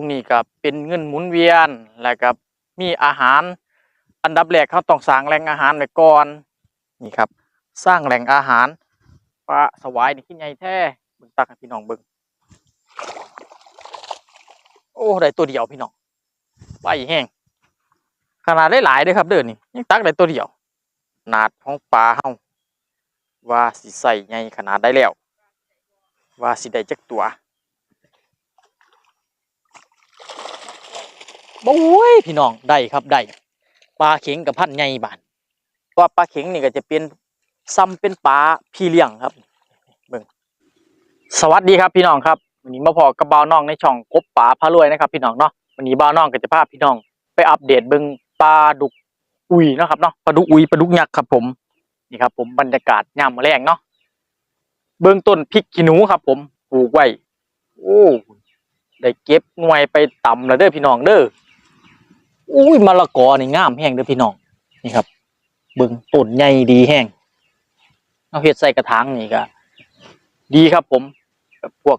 รงนี้ก็เป็นเงินหมุนเวียนแล้วก็มีอาหาร อันดับแรกเขาต้องสร้างแหล่งอาหารไว้ก่อนนี่ครับ สร้างแหล่งอาหารปลาสวายนี่ขึ้นใหญ่แท้บิ่งตักให้พี่น้องเบิ่งโอ้ได้ตัวเดียวพี่น้องไปแห้งขนาดได้หลายเด้อครับ เด้อนี่ยังตักได้ตัวเดียวขนาดของปลาเฮาว่าสิใส่ใหญ่ขนาดได้แล้ว ว่าสิได้จักตัว โอ้ยพี่น้องได้ครับได้ปลาเข็งกับพันใหญ่บานเพราะว่าปลาเข็งนี่ก็จะเป็นซ้ำเป็นปลาพี่เลี้ยงครับเบิ่งสวัสดีครับพี่น้องครับวันนี้มาพอกับบ่าวน้องในช่องกบป่าพารวยนะครับ พี่น้องเนาะวันนี้บ่าวน้องก็จะพาพี่น้อง ไปอัปเดตเบิ่งปลาดุกอุยเนาะครับเนาะปลาดุกอุยปลาดุกยักษ์ครับผมนี่ครับ ผมบรรยากาศยามมื้อแรงเนาะเบื้องต้นพริกขี้หนูครับ ผมปลูกไว้โอ้ได้เก็บหน่วยไปต่ำแล้วเด้อพี่น้องเด้อ อุ้ยมะละกอนี่งามแห้งเด้อพี่น้องนี่ครับเบื้องต้นใหญ่ดีแห้งเอาเห็ดใส่กระถางนี่ก็ดีครับผมกับพวก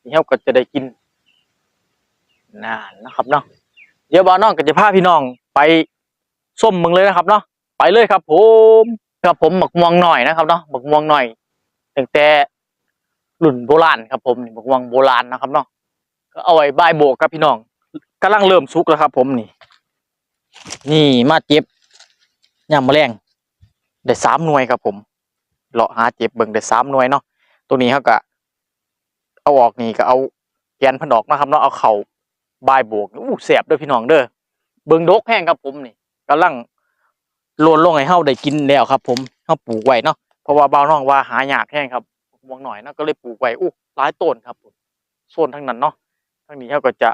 ที่เราก็จะได้กินนานนะครับเนาะเดี๋ยวบ่าวน้องก็จะพาพี่น้องไปส้มมึงเลยนะครับเนาะไปเลยครับ ผมครับผมหมักม่วงหน่อยนะครับเนาะหมักม่วงหน่อยตั้งแต่รุ่นโบราณครับผมนี่บอกวังโบราณนะครับเนาะก็เอาไว้บโบกครับพี่น้องกำลังเริ่มสุกแล้วครับผมนี่ นี่มาเจ็บย่ามแมลงได้สามหน่วยครับผมเลาะหาเจ็บเบิ่งได้สามหน่วยเนาะตัวนี้เขาก็เอาออกนี่ก็เอาแกนพันดอกนะครับเนาะเอาเข่าบายโบกอู้แสบด้อพี่น้องเด้อเบิ่งดกแห้งครับผมนี่กำลังโลนลงให้เฮาได้กินแล้วครับ ผมเฮาปลูกไว้เนาะเพราะว่าบ่าวน้องว่าหายากแห้งครับมองหน่อยเนาะก็เลยปลูกไว้อู้หลายต้นครับผมโซนทั้งนั้นเนาะทั้งนี้เขาก็จะ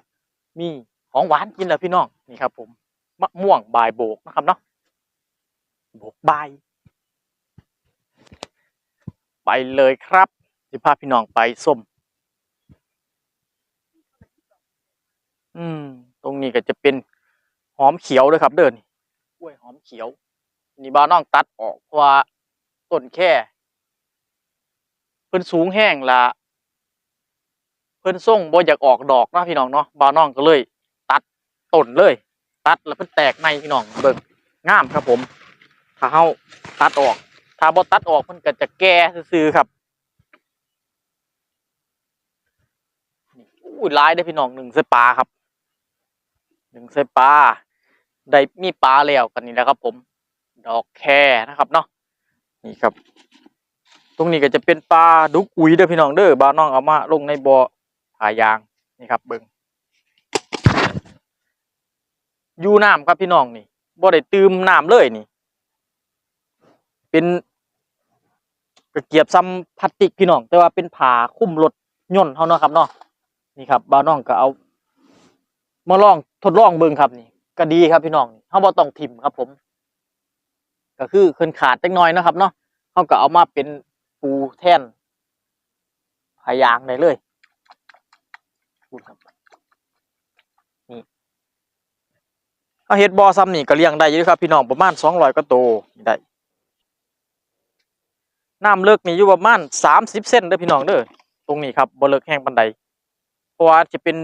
มีของหวานกินแล้วพี่น้องนี่ครับผม มะม่วงบายโบกนะครับเนาะโบกบายไปเลยครับจะพาพี่น้องไปส้ม อืม ตรงนี้ก็จะเป็นหอมเขียวด้วยครับ เดินกล้วยหอมเขียว นี่บ้าน้องตัดออกเพราะว่าต้นแค่เพิ่นสูงแห้งละเพิ่นส่งบ่อยากออกดอกนะพี่น้องเนาะบ่าน้องก็เลย ตัดต้นเลย ตัดแล้วเพิ่นแตกในพี่น้องเบิ่งงามครับผมถ้าเฮาตัดออก ถ้าบ่ตัดออกเพิ่นก็จะแก่ซื่อๆครับอู้ยหลายเด้พี่น้องหนึ่งใส่ปลาครับหนึ่งใส่ปลาได้มีปลาแล้วกันนี่แหละครับ ผม ดอกแค่นะครับเนาะนี่ครับ ตรงนี้ก็จะเป็นปลาดุกอุยเด้อพี่น้องเด้อบาน้องเอามาลงในบ่อผายางนี่ครับเบิง อยู่น้ำครับพี่น้องนี่บ่ได้ตืมน้ำเลยนี่ เป็นกระเกียบซ้ำพลาสติกพี่น้อง แต่ว่าเป็นผ้าคุ้มรถยนต์เขาเนาะครับเนาะนี่ครับบาวน้องก็เอา มาลองทดลองเบิ่งครับนี่ก็ดีครับพี่น้องเขาบ่ต้องถิ่มครับผม ก็คือเคินขาดจักหน่อยนะครับเนาะเขาก็เอามาเป็นปูแท่นพายางได้เลยพูดครับนี่ เอาเฮ็ดบอซ้ำนี่ก็เลี้ยงได้อยู่ครับพี่น้องประมาณสองร้อยก็โตวได้น้ำเลิกนี่อยู่ประมาณสามสิบเซนเด้อพี่น้องเด้อตรงนี้ครับบ่เลิกแห้งปันใดเพราะว่าจะเป็น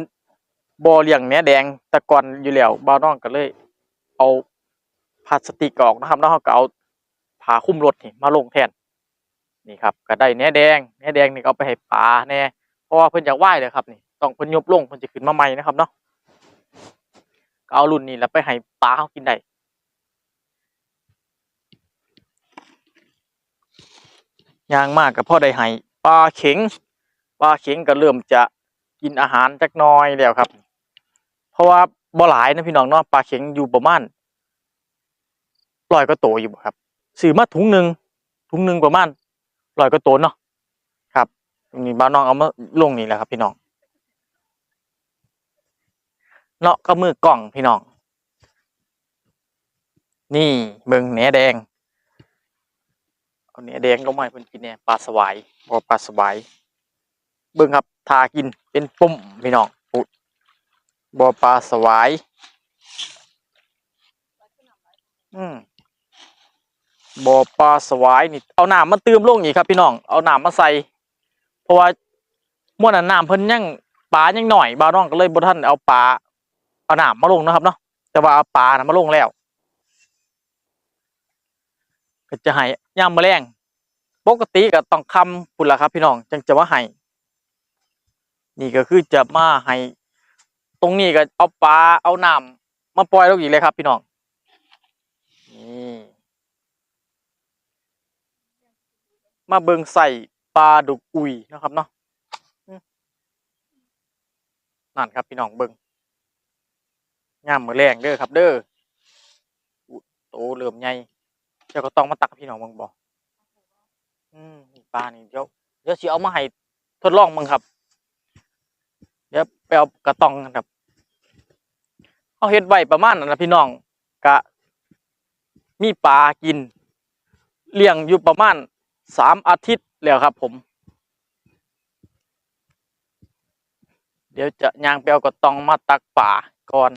บอเลี้ยงแหนแดงแตะกอนอยู่แล้วบ่าน้องก็เลย เอาพลาสติกออกนะครับแล้วเราก็เอาผ้าคลุมรถนี่มาลงแทนนี่ครับก็ได้แหนแดงแหนแดงนี่เอาไปให้ปลาแน่เพราะว่าเพิ่นอยากว่ายเลยครับนี่ต้องเพิ่นยบลงเพิ่นจะขึ้นมาใหม่นะครับเนาะ ก็เอารุ่นนี้แล้วไปให้ปลาเขากินได้ย่างมากกับพ่อได้ให้ปลาเข็งปลาเข็งก็เริ่มจะกินอาหารจักน้อยแล้วครับ เพราะว่าบ่หลายนะพี่น้องเนาะปลาเข็งอยู่ประมาณร้อยก็โตอยู่ครับซื้อมาถุงหนึ่งถุงหนึ่งประมาณร้อยก็โตเนาะครับนี่บ้านน้องเอามาลงนี่แหละครับพี่น้อง เนาะก็มือกล่องพี่น้อง นี่เบิ่งแหนแดงเอาแหนแดงลงมาให้เพิ่นกินเนี่ยปลาสวายบ่ปลาสวายเบิ่งครับทากินเป็นปุ่มพี่น้องอุ๊บ่ปลาสวายอืมบ่อปลาสวายนี่เอาน้ำมาเติมลงอีกครับพี่น้องเอาน้ำมาใส่ เพราะว่าม่วนนั้นน้ำเพิ่นยังปลายังหน่อยบาน้องก็เลยบ่ทันเอาปลา เอาหน้ำมาลงนะครับเนาะแต่ว่าเอาปลานะมาลงแล้วก็จะให้ย่ามแมลงปกติก็ต้องคำพุ่นละครับ พี่น้องจังจะว่าให้นี่ก็คือจะมาให้ตรงนี้ก็เอาปลาเอาหน้ำมาปล่อยลงอีกเลยครับ พี่น้องนี่มาเบิงใส่ปลาดุกอุยนะครับเนาะนั่นครับพี่น้องเบิง ย่ามมือแรงเด้อครับ เด้อโตเริ่มใหญ่เดี๋ยวก็ต้องมาตักพี่น้องเบิ่งบ่อืมนี่ปลานี่เดี๋ยวเดี๋ยวสิเอามาให้ทดลองมึงครับ เดี๋ยวไปเอากระตองกันครับเอาเฮ็ดไว้ประมาณนั้นนะพี่น้องกะ มีปลากิน เลี้ยงอยู่ประมาณสามอาทิตย์แล้วครับ ผม เดี๋ยวจะยางไปเอากระตองมาตักป่าก่อน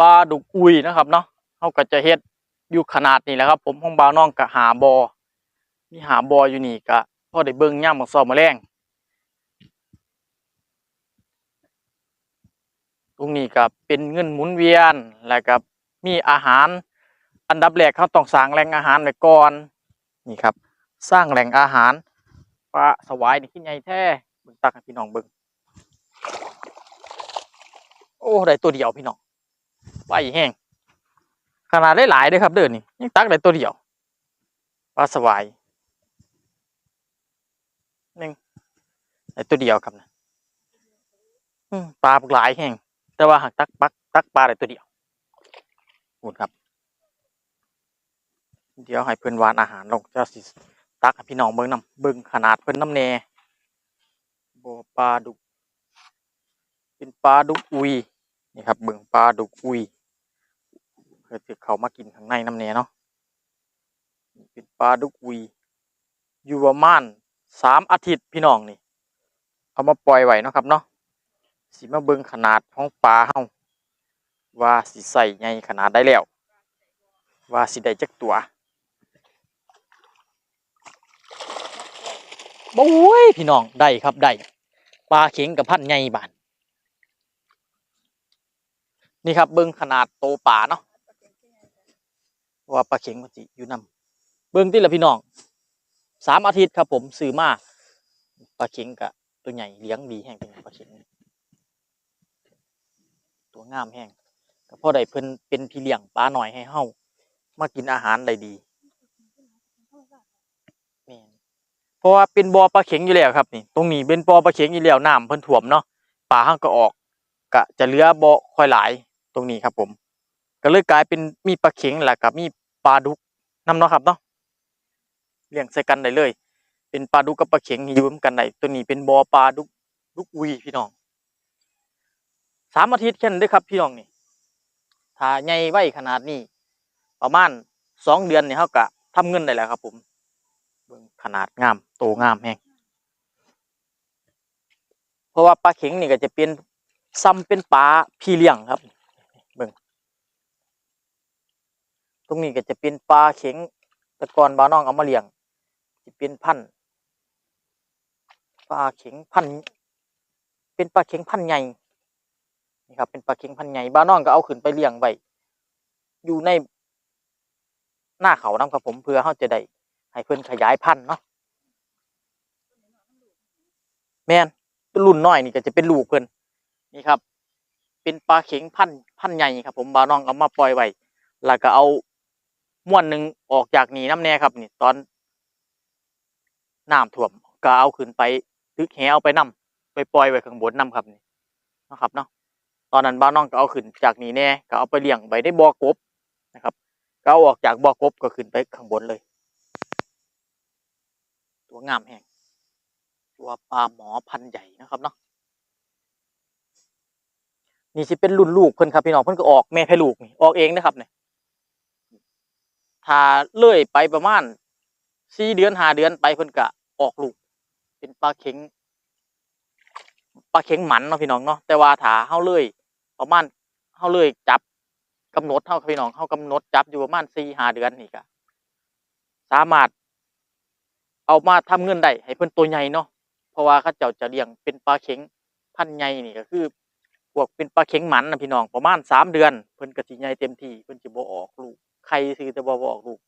ปลาดุกอุยนะครับเนาะเขาก็จะเฮ็ดอยู่ขนาดนี้แหละครับ ผมของบ่าวน้องก็หาบอมีหาบออยู่นี่ก็พ่อได้เบิ่งย่ามมาสอบมาแรงตรงนี้ก็เป็นเงินหมุนเวียนแล้วก็มีอาหาร อันดับแรกเขาต้องสร้างแหล่งอาหารไว้ก่อนนี่ครับ สร้างแหล่งอาหารปลาสวายนี่ขึ้นใหญ่แท้เบิ่งตักให้พี่น้องเบิ่งโอ้ได้ตัวเดียวพี่น้อง ไปแห้งขนาดได้หลายเด้วยครับ เดินนี่ยังตักได้ตัวเดียวปลาสวายหนึ่งได้ตัวเดียวครับนะปลาหลายแห้งแต่ว่าหากตักปักตักปลาได้ตัวเดียวพูดครับ เดี๋ยวให้เพื่อนวานอาหารลงเจ้าสิตักให้พี่น้องเบิ่งน้ำเบิ่งขนาดเพิ่อนน้ำแน่บ่อปลาดุกเป็นปลาดุกอุยนี่ครับเบิ่งปลาดุกอุย เพื่อที่เขามากินข้างในน้ำเนเนาะนเป็นปลาดุกอุยอยู่ประมาณสามอาทิตย์พี่น้องนี่ เอามาปล่อยไว้เนาะครับเนาะสิมาเบิงขนาดของปลาเฮาว่าสิใส่ใหญ่ขนาดได้แล้ว ว่าสิได้จักตัวโอ้ยพี่น้องได้ครับได้ปลาเข็งกับพันใหญ่บาน นี่ครับเบิงขนาดโตป่าเนาะ ว่าปลาเข็งมันสิอยู่นำเบิ้องที่ละพี่น้องสามอาทิตย์ครับผมซื้อมาปลาเข็งกะตัวใหญ่เลี้ยงดีแห้งเป็นปลาเข็งตัวงามแห้งก็พอได้เพิ่นเป็นพี่เลี้ยงปลาหน่อยให้เฮามากินอาหารได้ดีแม่เพราะว่าเป็นบ่อปลาเข็งอยู่แล้วครับนี่ตรงนี้เป็นบ่อปลาเข็งอยู่แล้วน้ำเพิ่นท่วมเนาะปลาเฮางก็ออก ก็จะเหลือบ่อค่อยหลายตรงนี้ครับผม ก็เลยกลายเป็นมีปลาเข็งแล้วก็มีปลาดุกนำเนาะครับเนาะเลี้ยงใส่กันได้เลย เป็นปลาดุกกับปลาเข็งอยู่ร่วมกันได้ตัวนี้เป็นบ่อปลาดุกดุกอุยพี่น้องสามอาทิตย์แค่นั้นด้อครับ พี่น้องนี่ถ้าใหญ่ไว้ขนาดนี้ ประมาณสองเดือนเนี่ยเขาก็ทำเงินได้แล้วครับ ผมเบิ่งขนาดงามโตงามแฮงเพราะว่าปลาเข็งนี่ก็จะเป็นซ้ำเป็นปลาพี่เลี้ยงครับ เบิ่งต รงนี้ก็จะเป็นปลาเข็งต่ก่อนบาน้องเอามาเลี้ยงจะเป็นพันธ์ปลาเข็งพันธ์เป็นปลาเข็งพันธ์ใหญ่นี่ครับเป็นปลาเข็งพันธ์ใหญ่บาน้องก็เอาขึ้นไปเลี้ยงไว้อยู่ในหน้าเขานํครับผมเพื่อเขาจะได้ให้เพิ่อนขยายพันธุ์เนาะแมนรุ่นน้อยนี่ก็จะเป็นลูกเพิ่อนนี่ครับ เป็นปลาเข็งพันธ์พันธ์ใหญ่ครับ ผมบาน้องเอามาปล่อยไว้แล้วก็เอา ม้วนหนึ่งออกจากนี่น้ำแน่ครับนี่ตอนน้ำท่วมก็เอาขึ้นไปตึกแหเอาไปนํไปปล่อยไว้ข้างบนนํครับนี่นะครับเนาะตอนนั้นบ้าวน้องก็เอาขึ้นจากนี่แน่ก็เอาไปเลี้ยงไว้ในบ่อกบนะครับก็เอาออกจากบ่อกบก็ขึ้นไปข้างบนเลย ตัวงามแห้งตัวปลาหมอพันใหญ่นะครับเนาะนี่สิเป็นรุ่นลูกเพิ่นครับพี่น้องเพิ่นก็ออกแม่แพ้ลูกนี่ออกเองนะครับเนี่ย ถ้าเลื่อยไปประมาณสี่เดือนหาเดือนไปเพิ่นก็ออกลูก เป็นปลาเข็งปลาเข็งหมันเนาะพี่น้องเนาะแต่ว่าถ้าเฮาเลื่อยประมาณเฮาเลื่อยจับกำหนดเฮาพี่น้องเฮากำหนดจับอยู่ประมาณ4 5เดือนนี่ก็สามารถ เอามาทำเงินได้ให้เพิ่นตัวใหญ่เนาะเพราะว่าเขาเจ้าจะเลี้ยงเป็นปลาเข็งพันใหญ่นี่ก็คือพวกเป็นปลาเข็งหมันนะพี่น้องประมาณสามเดือนเพิ่นก็สิใหญ่เต็มที่เพิ่นสิบ่ออกลูก ไข่ซื้อแต่บ่บ่ออกลูก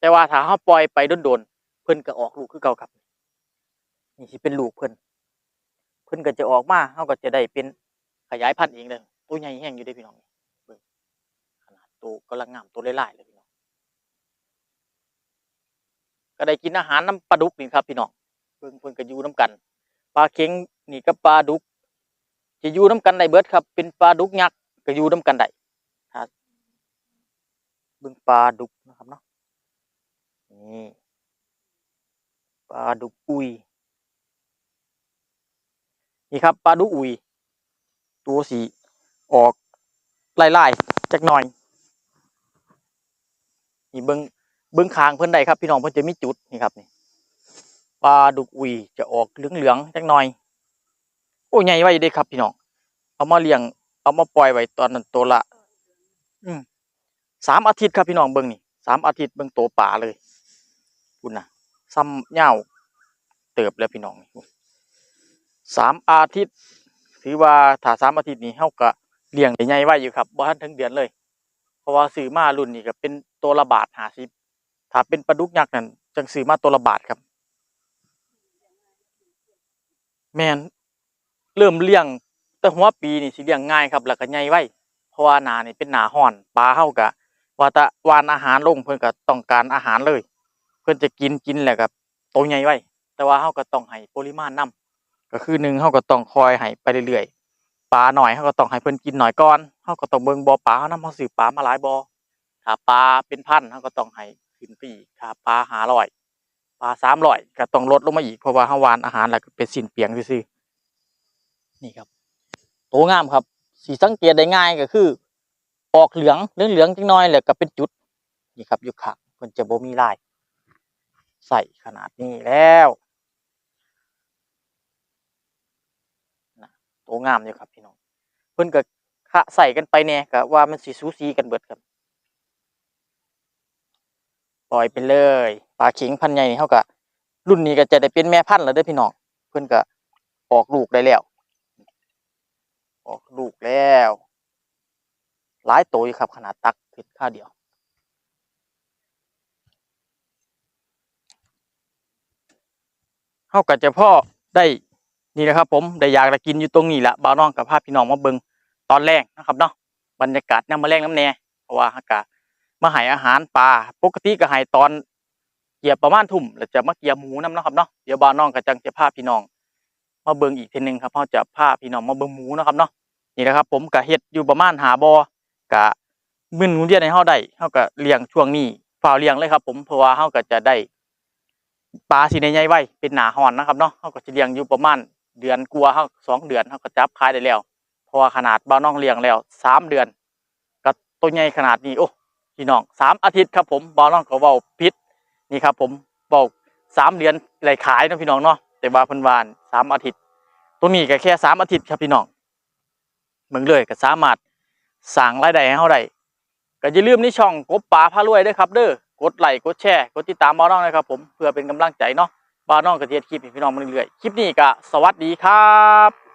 แต่ว่าถ้าเฮาปล่อยไปโดนๆเพิ่นก็ออกลูกคือเก่าครับนี่สิเป็นลูกเพิ่นเพิ่นก็จะออกมาเฮาก็จะได้เป็นขยายพันธุ์เองเลยตัวใหญ่แฮงอยู่เด้พี่น้องเบิ่งขนาดตัวกำลังงามตัวหลายๆเลยพี่น้องก็ได้กินอาหารน้ำปลาดุกนี่ครับพี่น้องเพิ่นเพิ่นก็อยู่น้ำกันปลาเค็งนี่กับปลาดุกจะอยู่น้ำกันได้เบิดครับ เป็นปลาดุกยักษ์ก็อยู่น้ำกันได้ บิ่งปลาดุกนะครับเนาะนี่ปลาดุกอุยนี่ครับปลาดุกอุย ตัวสีออกไลายๆจักหน่อยนี่เบิ่งเบิ่งคางเพิ่อนได้ครับ พี่น้องเพิ่อนจะมีจุดนี่ครับนี่ปลาดุกอุยจะออกเหลืองๆจักหน่อย โอ้ใหญ่ไว้เด้ครับ พี่น้องเอามาเลี้ยง เอามาปล่อยไว้ตอนนั้นตัวละ อืม สามอาทิตย์ครับพี่น้องเบิ่งนี่สามอาทิตย์เบิ่งโตป่าเลยคุณนะซ้ำเหย้าเติบแล้วพี่น้องสามอาทิตย์ถือว่าถ้าสามอาทิตย์นี้เฮาก็เลี้ยงได้ใหญ่ไว้อยู่ครับบ่ทันถึงเดือนเลย เพราะว่าซื้อมารุ่นนี้ก็เป็นตัวละบาท50ถ้าเป็นปลาดุกยักษ์นั่นจังซื้อมาตัวละบาทครับ แมนเริ่มเลี้ยงแต่หัวปีนี่สิเลี้ยงง่ายครับแล้วก็ใหญ่ไว้เพราะว่าหนานี่เป็นหนาห้อนปลาเฮาก็ ว่าตะวานอาหารลงเพิ่อนก็ต้องการอาหารเลย เพิ่อนจะกินกินแหล้วก็โตใหญ่ไว้ แต่ว่าเฮาก็ต้องให้ปริมาณนํก็คือหนึ่งเฮาก็ต้องคอยให้ไปเรื่อยๆปลาหน่อยเฮาก็ต้องให้เพิ่อนกินหน่อยก่อนเฮาก็ต้องเบิ่งบ่อปลาเฮานำเฮาซื้อปลามาหลายบ่อถ้าปลาเป็นพันเฮาก็ต้องให้ขึ้นปีถ้าปลา500ปลา300ก็ต้องลดลงมาอีกเพราะว่าเฮาวานอาหารแหล้วก็เป็นสินเปลืองซื่อนี่ครับโตงามครับสีสังเกตได้ง่ายก็คือ ออกเหลืองเหลืองเหลืองๆจังน้อยแล้วก็เป็นจุดนี่ครับอยู่ข้างมันจะบ่มีลาย ใส่ขนาดนี้แล้วนะโตงามอยู่ครับพี่น้องเพิ่นก็คะใส่กันไปเนี่ยก็ว่ามันสีสูสีกันเบิดครับปล่อยไปเลยปลาเข็งพันใหญ่นี่เฮาก็รุ่นนี้ก็จะได้เป็นแม่พันธุ์แล้วเด้อพี่น้องเพิ่นก็ออกลูกได้แล้ว ออกลูกแล้ว หลายตัวอยู่ครับ ขนาดตักเห็ดข้าเดียวเฮาก็จะพ่อได้นี่นะครับ ผมได้อยากจะกินอยู่ตรงนี้แหละบ่าวน้องกับพาพพี่น้องมาเบิงตอนแรกนะครับเนาะบรรยากาศยามมาแรงน้ำแน่เพราะว่าเฮาก็มาให้อาหารปลาปกติก็ให้ตอนเกี่ยประมาณทุ่มแล้วจะมาเกี่ยหมูนํเนะครับเนาะเดี๋ยวบ่าวน้องก็จังจะพาพี่น้อง มาเบิงอีกทีหนึงครับเฮาจะพาพี่น้องมาเบิงหมูนะครับเนาะนี่นะครับ ผมก็เฮ็ดอยู่ประมาณหาบอ กะมื้อหนูเรียนให้เฮาได้เฮาก็เลี้ยงช่วงนี้ฝ้าวเลี้ยงเลยครับ ผมเพราะว่าเฮาก็จะได้ปลาสิได้ใหญ่ไว้เป็นหนาร้อนนะครับเนาะเฮาก็สิเลี้ยงอยู่ประมาณเดือนกว่าเฮาสองเดือนเฮาก็จับขายได้แล้วเพราะว่าขนาดบ่าน้องเลี้ยงแล้วสามเดือนก็ตัวใหญ่ขนาดนี้โอ้พี่น้องสามอาทิตย์ครับผมบ่าน้องก็เว้าผิดนี่ครับ ผมเว้าสามเดือนได้ขายนะพี่น้องเนาะแต่ว่าเพิ่นว่าสามอาทิตย์ตัวนี้ก็แค่สามอาทิตย์ครับพี่น้องเมืองเลยก็สามารถ สั่งรายได้ให้เฮาได้ก็อย่าลืมในช่องกบป่าพารวยด้วยครับเด้อกดไลค์กดแชร์กดติดตามบ้าน้องนะครับผมเพื่อเป็นกำลังใจเนาะบ้าน้องก็จะเฮ็ดคลิปให้พี่น้องมาเรื่อยๆคลิปนี้ก็สวัสดีครับ